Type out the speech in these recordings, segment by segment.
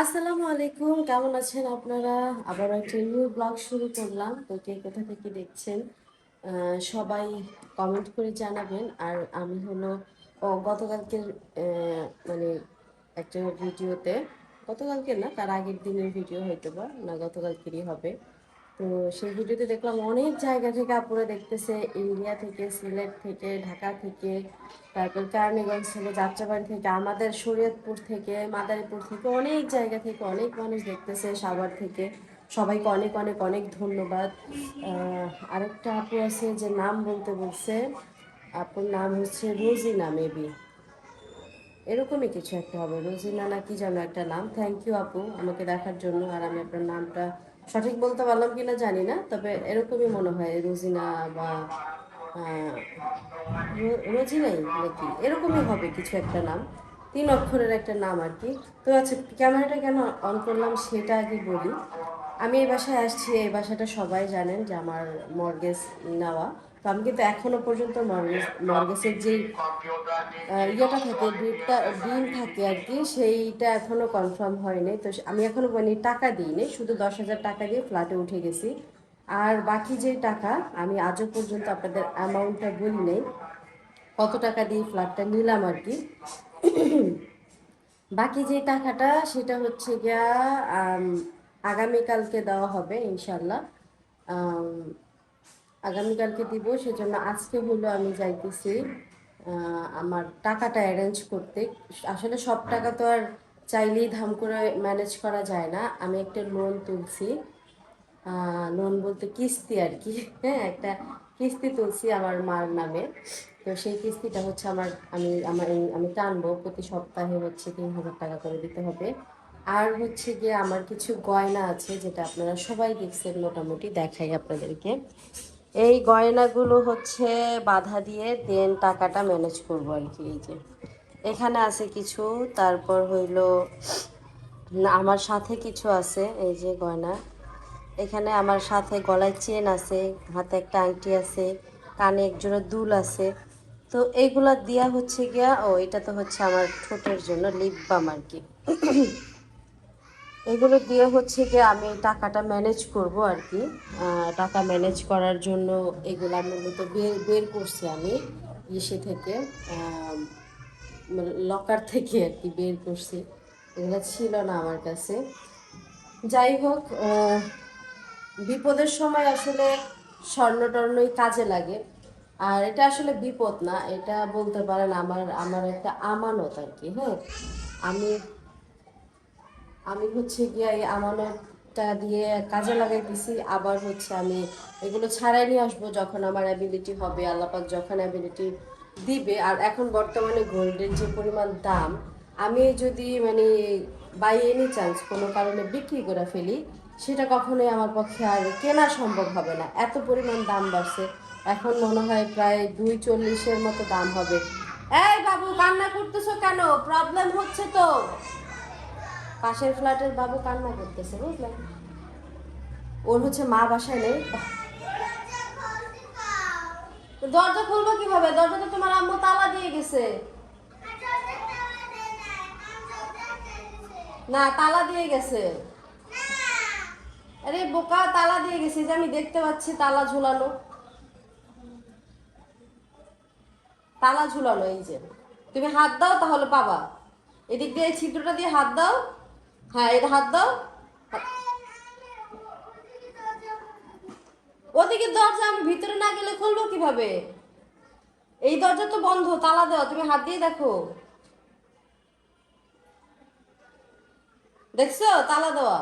আসসালামু আলাইকুম, কেমন আছেন আপনারা? আবার একটা নিউ ব্লগ শুরু করলাম। তো কে কোথা থেকে দেখছেন সবাই কমেন্ট করে জানাবেন। আর আমি হলো গতকালকের মানে একটা ভিডিওতে গতকালকে না, তার আগের দিনের ভিডিও হয়তো বা না গতকালকেরই হবে। তো সেই ভিডিওতে দেখলাম অনেক জায়গা থেকে আপুরা দেখতেছে, ইন্ডিয়া থেকে, সিলেট থেকে, ঢাকা থেকে, তারপর কেরানীগঞ্জ থেকে, যাত্রাবাড়ি থেকে, আমাদের শরীয়তপুর থেকে, মাদারীপুর থেকে অনেক জায়গা থেকে অনেক মানুষ দেখতেছে সাভার থেকে। সবাইকে অনেক অনেক অনেক ধন্যবাদ। আরেকটা আপু আছে যে নাম বলতে বলছে, আপুর নাম হচ্ছে রোজিনা মেবি। এরকমই কিছু একটা হবে, রোজিনা না কি যেন একটা নাম। থ্যাংক ইউ আপু, আমাকে দেখার জন্য, আর আমি আপনার নামটা সঠিক বলতে পারলাম কিনা জানি না, তবে এরকমই মনে হয় রোজিনা বা রোজিনাই নাকি? এরকমই হবে কিছু একটা নাম, তিন অক্ষরের একটা নাম আর কি। তো আচ্ছা ক্যামেরাটা কেন অন করলাম সেটা আগে বলি। আমি এই বাসায় আসছি, এই বাসাটা সবাই জানেন যে আমার মর্গেজ নেওয়া। তো আমি কিন্তু এখনও পর্যন্ত মর্গেজের যেই ইয়েটা থাকে বিলটা বিল থাকে আর কি, সেইটা এখনও কনফার্ম হয়নি। তো আমি এখনও মানে টাকা দিইনি, শুধু দশ হাজার টাকা দিয়ে ফ্ল্যাটে উঠে গেছি। আর বাকি যে টাকা, আমি আজও পর্যন্ত আপনাদের অ্যামাউন্টটা বলি নেই কত টাকা দিয়ে ফ্ল্যাটটা নিলাম আর কি। বাকি যে টাকাটা, সেটা হচ্ছে গিয়া আগামীকালকে দেওয়া হবে, ইনশাল্লাহ। আগামীকালকে দিব, সেজন্য আজকে হলো আমি যাইতেছি আমার টাকাটা অ্যারেঞ্জ করতে। আসলে সব টাকা তো আর চাইলেই ধাম করে ম্যানেজ করা যায় না। আমি একটা লোন তুলছি লোন বলতে কিস্তি আর কি। হ্যাঁ একটা কিস্তি তুলছি আমার মার নামে। তো সেই কিস্তিটা হচ্ছে আমার, আমি আমার আমি টানবো, প্রতি সপ্তাহে হচ্ছে তিন হাজার টাকা করে দিতে হবে। আর হচ্ছে গিয়ে আমার কিছু গয়না আছে, যেটা আপনারা সবাই দেখছেন মোটামুটি, দেখাই আপনাদেরকে। এই গয়নাগুলো হচ্ছে বাধা দিয়ে দেন টাকাটা ম্যানেজ করব আর কি, এই যে। এখানে আছে কিছু, তারপর হইল আমার সাথে কিছু আছে, এই যে গয়না। এখানে আমার সাথে গলায় চেন আছে, হাতে একটা আংটি আছে, কানে এক জোড়া দুল আছে। তো এইগুলা দিয়া হচ্ছে গিয়া, ও, এটা তো হচ্ছে আমার ঠোঁটের জন্য লিপ বাম আর কি। এগুলো দিয়ে হচ্ছে যে আমি টাকাটা ম্যানেজ করব আর কি। টাকা ম্যানেজ করার জন্য এগুলা মূলত বের বের করছি আমি ইসে থেকে লকার থেকে আর কি বের করছি। এগুলো ছিল না আমার কাছে। যাই হোক বিপদের সময় আসলে স্বর্ণ টর্ণই কাজে লাগে। আর এটা আসলে বিপদ না, এটা বলতে পারেন আমার আমার একটা আমানত আর কি হ্যাঁ। আমি আমি হচ্ছে গিয়ে এই আমানতটা দিয়ে কাজে লাগাইতেছি, আবার হচ্ছে আমি এগুলো ছাড়াই নিয়ে আসব যখন আমার অ্যাবিলিটি হবে আল্লাপাক যখন অ্যাবিলিটি দিবে। আর এখন বর্তমানে গোল্ডের যে পরিমাণ দাম, আমি যদি মানে বাই এনি চান্স কোনো কারণে বিক্রি করে ফেলি, সেটা কখনোই আমার পক্ষে আর কেনা সম্ভব হবে না। এত পরিমাণ দাম বাড়ছে, এখন মনে হয় প্রায় দুই চল্লিশের মতো দাম হবে। এই বাবু, কান্না করতেছো কেন? প্রবলেম হচ্ছে তো। পাশের ফ্ল্যাটের বাবু কান্না করতেছে বুঝলেন ওর হচ্ছে মা বাসায় নেই। দরজা খুলবো কীভাবে? দরজা তো তোমার আম্মু তালা দিয়ে গেছে। না, তালা দিয়ে গেছে। আরে বোকা, তালা দিয়ে গেছে। যে আমি দেখতে পাচ্ছি তালা ঝুলানো। তালা ঝুলানো, এই যে। তুমি হাত দাও তাহলে পাবা। এদিক দিয়ে ছিদ্রটা দিয়ে হাত দাও। হ্যাঁ এটা হাত দাও। ওদিকে দরজা আমি ভিতরে না গেলে খুলবো কীভাবে? এই দরজা তো বন্ধ, তালা দেওয়া, তুমি হাত দিয়ে দেখো। দেখছ? তালা দেওয়া।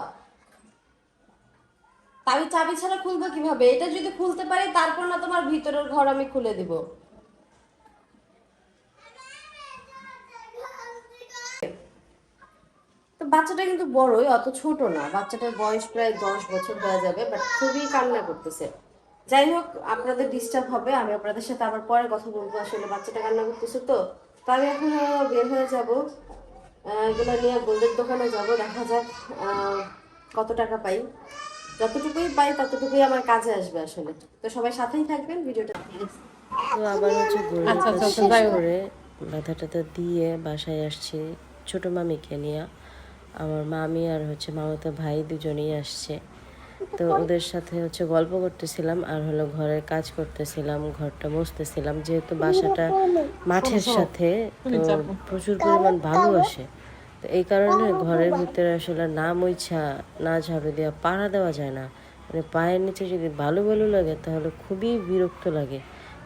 তা আমি চাবি ছাড়া খুলবো কীভাবে? এটা যদি খুলতে পারি, তারপর না তোমার ভিতরের ঘর আমি খুলে দিব তো বাচ্চাটা কিন্তু বড়ই অত ছোট না। বাচ্চাটার বয়স প্রায় দশ বছর হয়ে যাবে বাট খুবই কান্না করতেছে। যাই হোক আপনাদের ডিস্টার্ব হবে আমি আপনাদের সাথে আবার পরে কথা বলব। আসলে বাচ্চাটা কান্না করতেছে তো। তো আমি এখন বের হয়ে যাব। এগুলো নিয়ে গোল্ডের দোকানে যাব দেখা যাক আহ, কত টাকা পাই। যতটুকুই পাই ততটুকুই আমার কাজে আসবে আসলে। তো সবাই সাথেই থাকবেন ভিডিওটা তো আবার হচ্ছে আচ্ছা, আচ্ছা। করে বাধা টাধা দিয়ে বাসায় আসছি ছোট মামিকে নিয়ে। আমার মামি আর হচ্ছে মামাতো ভাই দুজনেই আসছে। তো ওদের সাথে হচ্ছে গল্প করতেছিলাম, আর হলো ঘরের কাজ করতেছিলাম, ঘরটা মুছতেছিলাম। যেহেতু বাসাটা মাঠের সাথে, তো প্রচুর পরিমাণ ভালো আসে। তো এই কারণে ঘরের ভিতরে আসলে না মুইছা, না ঝাড়ু দেওয়া পাড়া দেওয়া যায় না। মানে পায়ের নিচে যদি ভালো ভালো লাগে, তাহলে খুবই বিরক্ত লাগে।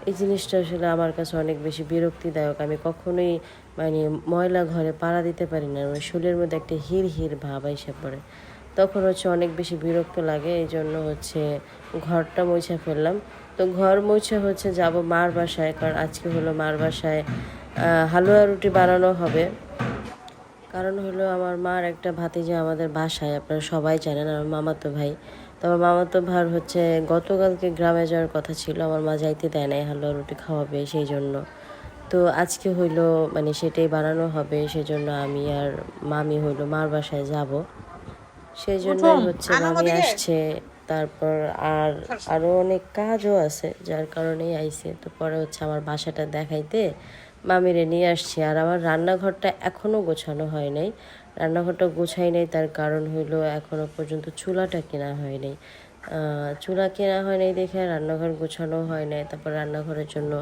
এই জিনিসটা আসলে আমার কাছে অনেক বেশি বিরক্তিদায়ক। আমি কখনোই মানে ময়লা ঘরে পাড়া দিতে পারি না। মানে শরীরের মধ্যে একটা হির হির ভাব এসে পড়ে। তখন হচ্ছে অনেক বেশি বিরক্ত লাগে। এই জন্য হচ্ছে ঘরটা মুছে ফেললাম। তো ঘর মুছে হচ্ছে যাব মার বাসায়। কারণ আজকে হলো মার বাসায় হালুয়া রুটি বানানো হবে। কারণ হলো আমার মার একটা ভাতিজা আমাদের বাসায়। আপনারা সবাই জানেন, আমার মামাতো ভাই। তো আমার মামাতো ভাইয়ের হচ্ছে গতকালকে গ্রামে যাওয়ার কথা ছিল আমার মা যাইতে দেয় নাই হালুয়া রুটি খাওয়াবে সেই জন্য। তো আজকে হইল মানে সেটাই বানানো হবে সেজন্য আমি আর মামি হইল মার বাসায় যাব। সেই জন্যই হচ্ছে মামি আসছে তারপর আর আরও অনেক কাজও আছে যার কারণেই আইছে। তো পরে হচ্ছে আমার বাসাটা দেখাইতে মামিরে নিয়ে আসছি আর আমার রান্নাঘরটা এখনও গোছানো হয় নাই। রান্নাঘরটা গোছাই নাই, তার কারণ হইল এখনও পর্যন্ত চুলাটা কেনা হয় নাই। চুলা কেনা হয় নাই দেখে রান্নাঘর গোছানো হয় নাই, তারপর রান্নাঘরের জন্য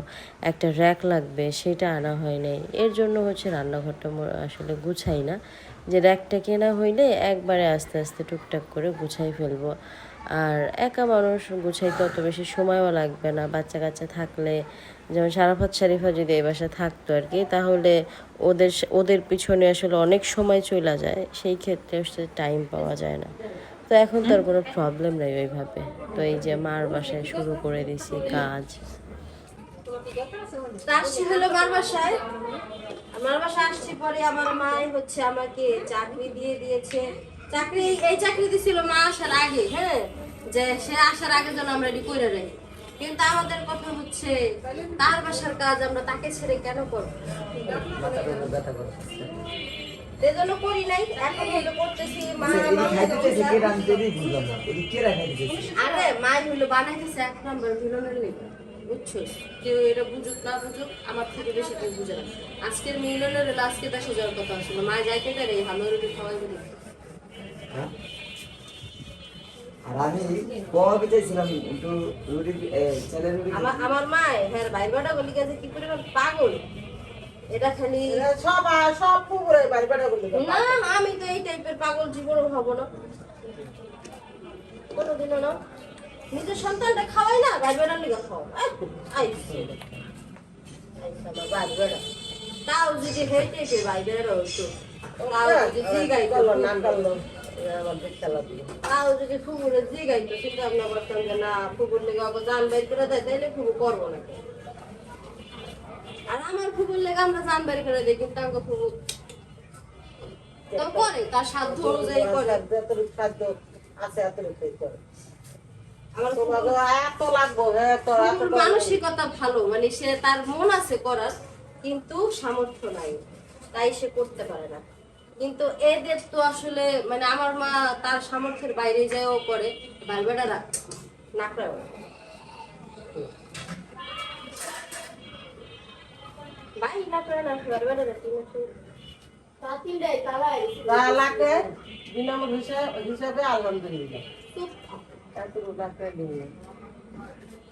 একটা র্যাক লাগবে সেটা আনা হয় নাই। এর জন্য হচ্ছে রান্নাঘরটা আসলে গুছাই না। যে র্যাকটা কেনা হইলে একবারে আস্তে আস্তে টুকটাক করে গুছাই ফেলব। আর একা মানুষ গুছাইতে অত বেশি সময়ও লাগবে না, বাচ্চা কাচ্চা থাকলে যেমন সারাফাত শারিফা যদি এই বাসায় থাকতো আর কি, তাহলে ওদের ওদের পিছনে আসলে অনেক সময় চলে যায়, সেই ক্ষেত্রে আসলে টাইম পাওয়া যায় না। তো এখন তার কোনো প্রবলেম নেই ওইভাবে। তো এই যে মার বাসায় শুরু করে দিছি কাজ। আমার বাসায়। আসছি পরে আমার হচ্ছে আমাকে চাকরি দিয়ে দিয়েছে। চাকরি, এই চাকরি দিছিল মা আসার আগে হ্যাঁ? যে সে আসার আগে যেন আমরা রেডি করে রাখি। কিন্তু আমাদের কথা হচ্ছে তার বাসার কাজ আমরা তাকে ছেড়ে কেন করব? সেজন্য করি নাই এখন হলো করতেছি মা আরে মাই হলো বানাইতেছে এক নম্বর মিলনের লেগে বুঝছ? কেউ এটা বুঝুক না বুঝুক আমার থেকে বেশি কেউ বুঝে না। আজকের মিলনের আজকে দেশে যাওয়ার কথা আসলে মা যাইতে পারে এই হালুয়া রুটি খাওয়াই বলি আর আমি কমাতে চাইছিলাম একটু রুটি ছেলে রুটি আমার আমার মা হ্যাঁ ভাই বাটা বলি গেছে কি করে পাগল। এটা খালি সব সব পুকুরে বাড়ি বাড়ি বলতে না আমি তো এই টাইপের পাগল জীবনও হব না। কোনোদিনও না। নিজের সন্তানটা খাওয়াই না ভাই বেড়ার লিগে খাও। আইসি ভাই বেড়া তাও যদি হেঁটে ভাই বেড়া হতো তাও যদি জিগাই করল না করল? তাও যদি ফুগুরে জিগাই তো চিন্তা করতাম যে না ফুগুর লেগে অত জান বাইর করে দেয় তাইলে ফুগু করব না আর আমার ফুগুর লেগে আমরা জান বাইর করে দিই কিন্তু আমাকে ফুগু তো করে তার সাধ্য অনুযায়ী করে। যতটুকু আছে এতটুকুই করে। আমার তোমাকে এত লাগবো এত এত ফুগুর মানসিকতা ভালো মানে সে তার মন আছে করার কিন্তু সামর্থ্য নাই তাই সে করতে পারে না। কিন্তু এদের তো আসলে মানে আমার মা তার সামর্থ্যের বাইরে যায়ও করে নাকড়া বাই নাকড়া না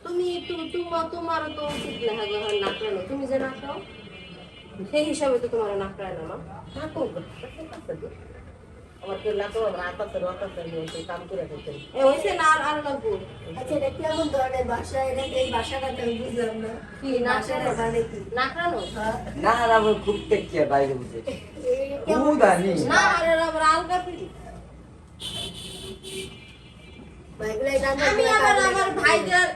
তুমি তুমি তোমার তো উচিত গো নাকড়ানো তুমি যে নাকড়াও সেই হিসাবে তো তোমার নাকড়ায় না মা। থাকুক আমার কেউ লাগো আতাতে রতাতে নিয়ে কাম করে খেতেন এ হয়েছে না আর আর লাগবো? আচ্ছা এটা কেমন ধরনের বাসা এটা এই বাসাটা তো আমি বুঝলাম না। কি নাকড়ানো মানে কি? নাকড়ানো না আর আমার খুব টেকিয়া বাইরে বুঝে খুব না আর এর আবার আলগা আমি আমার ভাইদের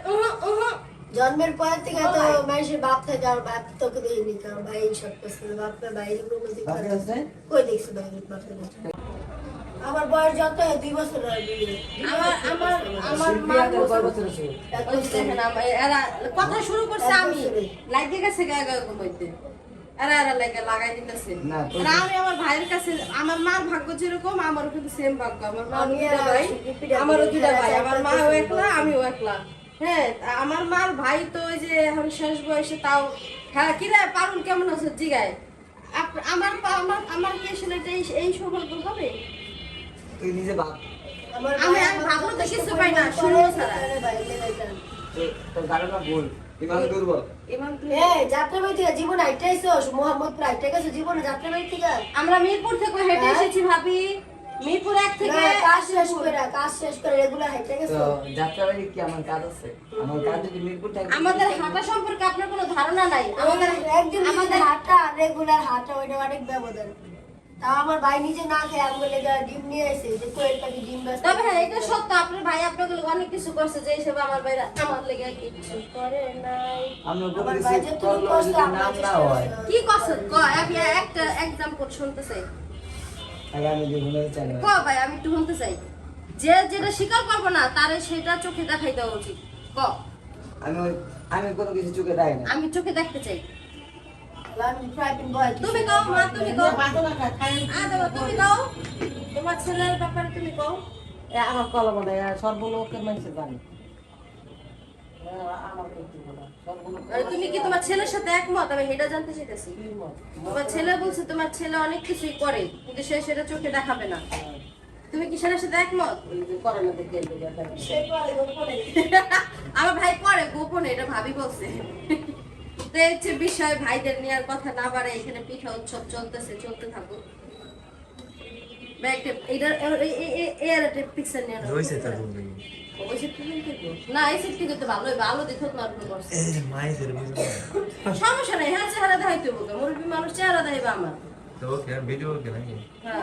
জন্মের পর থেকে তো মানুষের বাপ থাকে আর বাপ তোকে দেয়নি কারণ ভাই সব করছে আছে? কই দেখছি বাইরে বাপের আমার বয়স যত দুই বছর আমার আমার আমার মা কয় বছর। দেখেন এরা কথা শুরু করছে আমি। লাগিয়ে গেছে গা গা কইতে। এরা এরা লাগে লাগাই দিতেছে। না, আমি আমার ভাইয়ের কাছে আমার মার ভাগ্য যেরকম আমারও কিন্তু সেম ভাগ্য। আমার মা ভাই আমারও ভাই, ভাই আমার মাও একলা আমিও একলা। হ্যাঁ তা আমার মার ভাই তো ওই যে এখন শেষ বয়সে তাও হ্যাঁ কি রে পারুল কেমন আছো? জিগায় আমার আমার আমার কি আসলে এই সৌভাগ্য হবে? তুই নিজে ভাব। আমি- ভাই আমি আমার কিছু পাই না, করে শুরু ছাড়া। তো- তোর ধারণা ভুল। ইমান আমরা মিরপুর থেকে হেঁটে হ্যাঁ? এসেছি ভাবি। মিরপুর এক থেকে কাজ শেষ করে। কাজ শেষ করে রেগুলার হাইটা তো গেছো? যাত্রাবাড়ি কি আমার কাজ আছে? আমার কাজ যদি মিরপুর থাকে আমাদের হাঁটা সম্পর্কে আপনার কোনো ধারণা নাই। আমাদের একদিন আমাদের হাঁটা রেগুলার হাঁটা ওইটা অনেক ব্যবধান। তাও আমার ভাই নিজে না খেয়ে আমাকে লেগে ডিম নিয়ে আসে যে কোয়েল পাখি ডিম ব্যস্ত তবে হ্যাঁ এটা সত্য আপনার ভাই আপনাকে অনেক কিছু করছে যে হিসেবে আমার ভাই আমার লেগে কিছু করে নাই। আমার ভাই যে তুমি কষ্ট হয়। করছি। কি করছে? ক আমি একটা এক্সাম্পল শুনতে চাই। চাই না ভাই আমি একটু শুনতে চাই। যে যেটা স্বীকার করব না তারে সেটা চোখে দেখাই দেওয়া উচিত। ক? আমি আমি কোনো কিছু চোখে না। আমি চোখে দেখতে চাই। আমি তুমি কও মা তুমি কও। কও। তোমার ছেলের ব্যাপারে তুমি কও। এ আমার কলম সর্বলোকের মানুষের জানি তুমি কি তোমার ছেলের সাথে একমত? আমি এটা জানতে চাইতেছি। তোমার ছেলে বলছে তোমার ছেলে অনেক কিছুই করে কিন্তু সে সেটা চোখে দেখাবে না। তুমি কি ছেলের সাথে একমত? আমার ভাই পরে গোপনে এটা ভাবি বলছে। তো হচ্ছে বিষয় ভাইদের নেওয়ার কথা না বাড়ে এখানে পিঠা উৎসব চলতেছে চলতে থাকুক। বা একটা এটার এ- এ- এ- এ- এর একটা পিকচার নিয়ে আনো। না এই সেট থেকে তো ভালোই ভালো দেখো তোমার উপর করছে সমস্যা নাই হ্যাঁ চেহারা দেখাইতে হবে। মুরব্বী মানুষ চেহারা দেখাইবে আমার। হ্যাঁ।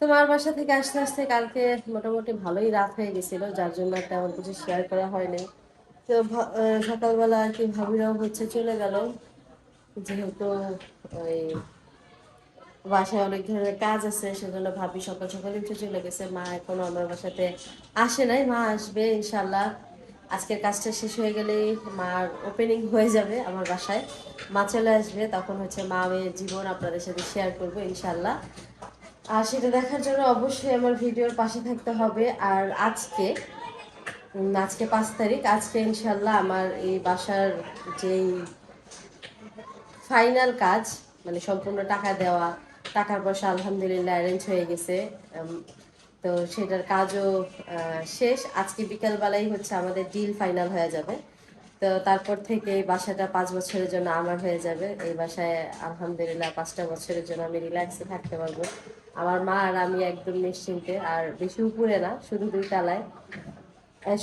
তোমার বাসা থেকে আসতে আসতে কালকে মোটামুটি ভালোই রাত হয়ে গেছিল যার জন্য তেমন কিছু শেয়ার করা হয়নি। তো ভা- আহ, সকালবেলা আর কি ভাবিরাও হচ্ছে চলে গেল। যেহেতু ওই বাসায় অনেক ধরনের কাজ আছে সেজন্য ভাবি সকাল সকাল উঠে চলে গেছে। মা এখনও আমার বাসাতে আসে নাই, মা আসবে ইনশাল্লাহ আজকের কাজটা শেষ হয়ে গেলেই মার ওপেনিং হয়ে যাবে আমার বাসায়। মা চলে আসবে, তখন হচ্ছে মা মেয়ের জীবন আপনাদের সাথে শেয়ার করব ইনশাল্লাহ আর সেটা দেখার জন্য অবশ্যই আমার ভিডিওর পাশে থাকতে হবে। আর আজকে আজকে পাঁচ তারিখ, আজকে ইনশাল্লাহ আমার এই বাসার যেই ফাইনাল কাজ মানে সম্পূর্ণ টাকা দেওয়া টাকার পয়সা আলহামদুলিল্লাহ অ্যারেঞ্জ হয়ে গেছে। তো সেটার কাজও শেষ। আজকে বিকালবেলাই হচ্ছে আমাদের ডিল ফাইনাল হয়ে যাবে। তো তারপর থেকে এই বাসাটা পাঁচ বছরের জন্য আমার হয়ে যাবে। এই বাসায় আলহামদুলিল্লাহ পাঁচটা বছরের জন্য আমি রিল্যাক্সে থাকতে পারব। আমার মা আর আমি একদম নিশ্চিন্তে, আর বেশি উপরে না, শুধু দুই তালায়।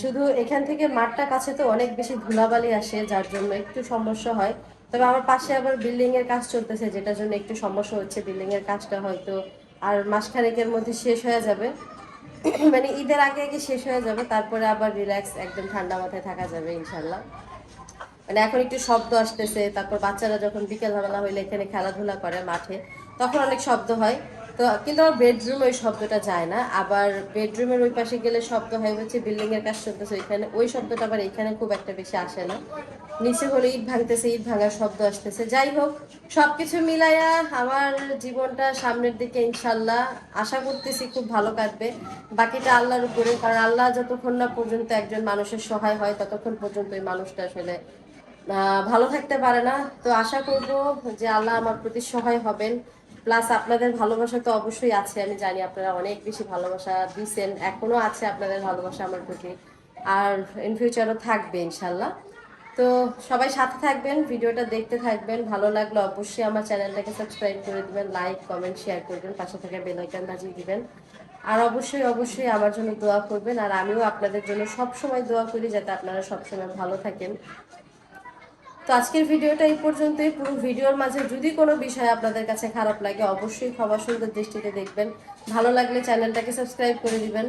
শুধু এখান থেকে মাঠটা কাছে তো অনেক বেশি ধুলাবালি আসে, যার জন্য একটু সমস্যা হয়। তবে আমার পাশে আবার বিল্ডিং এর কাজ চলতেছে, যেটার জন্য একটু সমস্যা হচ্ছে। বিল্ডিং এর কাজটা হয়তো আর মাসখানেকের মধ্যে শেষ হয়ে যাবে। মানে ঈদের আগে আগে শেষ হয়ে যাবে, তারপরে আবার রিল্যাক্স একদম ঠান্ডা মাথায় থাকা যাবে ইনশাল্লাহ মানে এখন একটু শব্দ আসতেছে, তারপর বাচ্চারা যখন বিকেলবেলা হইলে এখানে খেলাধুলা করে মাঠে, তখন অনেক শব্দ হয়। তো কিন্তু আমার বেডরুমে ওই শব্দটা যায় না। আবার বেডরুমের ওই পাশে গেলে শব্দ হয়, হচ্ছে বিল্ডিং এর কাজ চলতেছে, ওইখানে ওই শব্দটা আবার এখানে খুব একটা বেশি আসে না। নিচে হলে ইট ভাঙতেছে, ইট ভাঙার শব্দ আসতেছে। যাই হোক, সবকিছু মিলাইয়া আমার জীবনটা সামনের দিকে ইনশাল্লাহ আশা করতেছি খুব ভালো কাটবে। বাকিটা আল্লাহর উপরে, কারণ আল্লাহ যতক্ষণ না পর্যন্ত একজন মানুষের সহায় হয়, ততক্ষণ পর্যন্ত ওই মানুষটা আসলে ভালো থাকতে পারে না। তো আশা করব যে আল্লাহ আমার প্রতি সহায় হবেন। প্লাস আপনাদের ভালোবাসা তো অবশ্যই আছে, আমি জানি আপনারা অনেক বেশি ভালোবাসা দিছেন, এখনও আছে আপনাদের ভালোবাসা আমার প্রতি। আর ইন ফিউচারও থাকবে ইনশাল্লাহ। তো সবাই সাথে থাকবেন, ভিডিওটা দেখতে থাকবেন, ভালো লাগলে অবশ্যই আমার চ্যানেলটাকে সাবস্ক্রাইব করে দিবেন, লাইক, কমেন্ট, শেয়ার করবেন, পাশে থাকা বেল আইকন বাজিয়ে দিবেন। আর অবশ্যই অবশ্যই আমার জন্য দোয়া করবেন, আর আমিও আপনাদের জন্য সব সময় দোয়া করি যাতে আপনারা সবসময় ভালো থাকেন। তো আজকের ভিডিওটা এই পর্যন্তই। পুরো ভিডিওর মাঝে যদি কোনো বিষয় আপনাদের কাছে খারাপ লাগে, অবশ্যই ক্ষমা সুন্দর দৃষ্টিতে দেখবেন। ভালো লাগলে চ্যানেলটাকে সাবস্ক্রাইব করে দিবেন।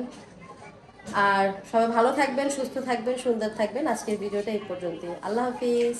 আর সবাই ভালো থাকবেন সুস্থ থাকবেন সুন্দর থাকবেন। আজকের ভিডিওটা এই পর্যন্তই। আল্লাহ হাফিজ।